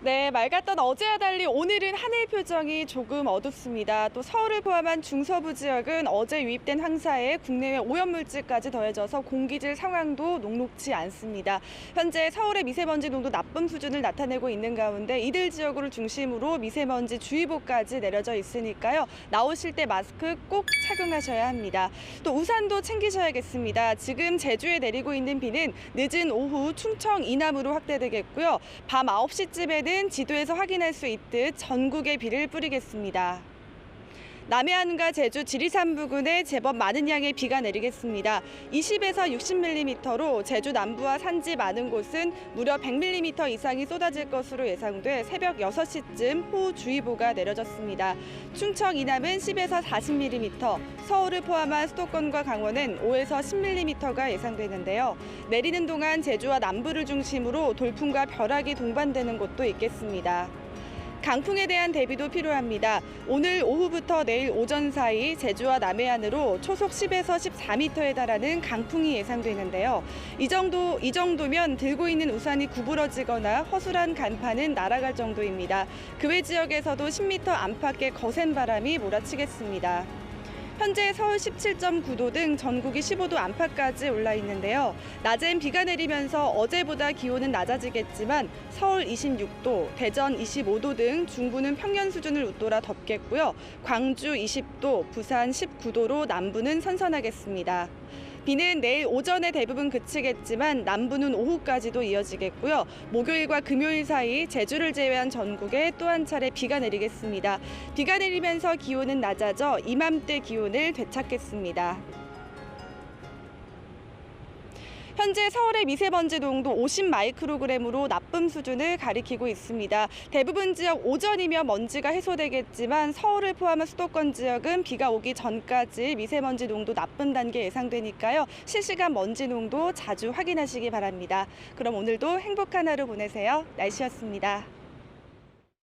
네, 맑았던 어제와 달리 오늘은 하늘 표정이 조금 어둡습니다. 또 서울을 포함한 중서부 지역은 어제 유입된 황사에 국내외 오염물질까지 더해져서 공기질 상황도 녹록지 않습니다. 현재 서울의 미세먼지 농도 나쁨 수준을 나타내고 있는 가운데 이들 지역을 중심으로 미세먼지 주의보까지 내려져 있으니까요. 나오실 때 마스크 꼭 착용하셔야 합니다. 또 우산도 챙기셔야겠습니다. 지금 제주에 내리고 있는 비는 늦은 오후 충청 이남으로 확대되겠고요. 밤 9시쯤에는 지도에서 확인할 수 있듯 전국에 비를 뿌리겠습니다. 남해안과 제주 지리산 부근에 제법 많은 양의 비가 내리겠습니다. 20에서 60mm로 제주 남부와 산지 많은 곳은 무려 100mm 이상이 쏟아질 것으로 예상돼 새벽 6시쯤 호우주의보가 내려졌습니다. 충청 이남은 10에서 40mm, 서울을 포함한 수도권과 강원은 5에서 10mm가 예상되는데요. 내리는 동안 제주와 남부를 중심으로 돌풍과 벼락이 동반되는 곳도 있겠습니다. 강풍에 대한 대비도 필요합니다. 오늘 오후부터 내일 오전 사이 제주와 남해안으로 초속 10에서 14m에 달하는 강풍이 예상되는데요. 이 정도 이 정도면 들고 있는 우산이 구부러지거나 허술한 간판은 날아갈 정도입니다. 그 외 지역에서도 10m 안팎의 거센 바람이 몰아치겠습니다. 현재 서울 17.9도 등 전국이 15도 안팎까지 올라 있는데요. 낮엔 비가 내리면서 어제보다 기온은 낮아지겠지만 서울 26도, 대전 25도 등 중부는 평년 수준을 웃돌아 덥겠고요. 광주 20도, 부산 19도로 남부는 선선하겠습니다. 비는 내일 오전에 대부분 그치겠지만 남부는 오후까지도 이어지겠고요. 목요일과 금요일 사이 제주를 제외한 전국에 또 한 차례 비가 내리겠습니다. 비가 내리면서 기온은 낮아져 이맘때 기온을 되찾겠습니다. 현재 서울의 미세먼지 농도 50 마이크로그램으로 나쁨 수준을 가리키고 있습니다. 대부분 지역 오전이면 먼지가 해소되겠지만 서울을 포함한 수도권 지역은 비가 오기 전까지 미세먼지 농도 나쁨 단계 예상되니까요. 실시간 먼지 농도 자주 확인하시기 바랍니다. 그럼 오늘도 행복한 하루 보내세요. 날씨였습니다.